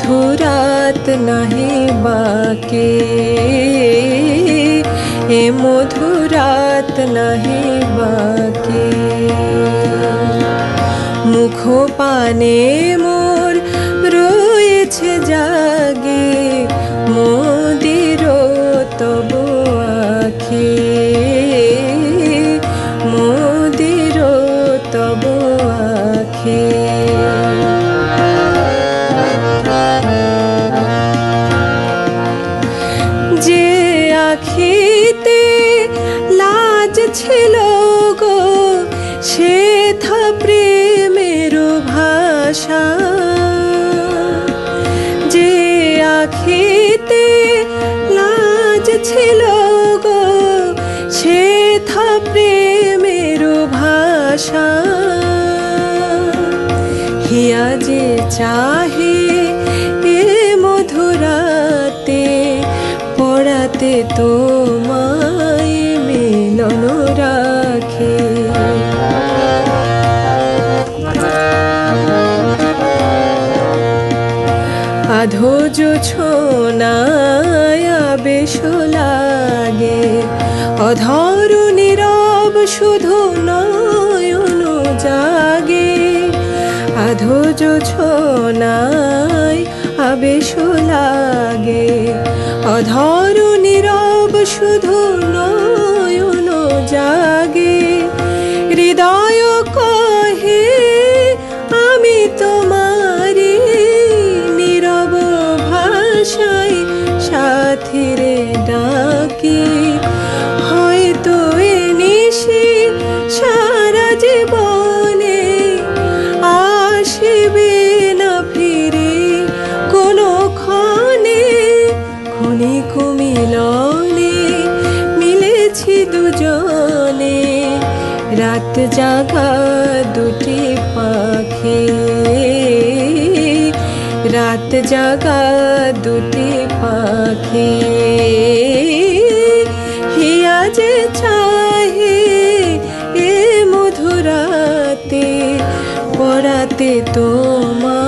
মধুরাত নাহি বাকে এ মধুরাত নাহি বাকে মুখ পানে মোর রয়েছে জাগে আখিতে লাজ ছিল গো সে থা প্রেমের ভাষা। যে আখিতে লাজ ছিল গো সে থা প্রেমের ভাষা। হিয়া যে চাহে পড়াতে তোমায় মিলন রাখে। আধোজ ছোনায় বেশ লাগে। অধর নীরব শুধু নয়ন জাগে। আধোজ ছোনায় আবেশ লাগে অধর নীরব শুধু নয়ন জাগে। হৃদয় কহে, আমি তোমারি নীরব ভাষায় সাথীরে ডাকি। আছি দুজনে, রাত জাগা দুটি পাখি। রাত জাগা দুটি পাখি। হিয়া যে চাহি এ মধুরাতে, পড়াতে তোমা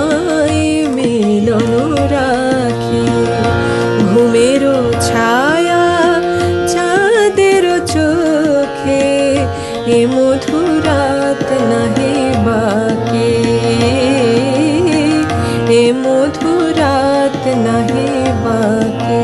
মধুরাত নাহি বাকি এ মধুরাত নাহি বাকি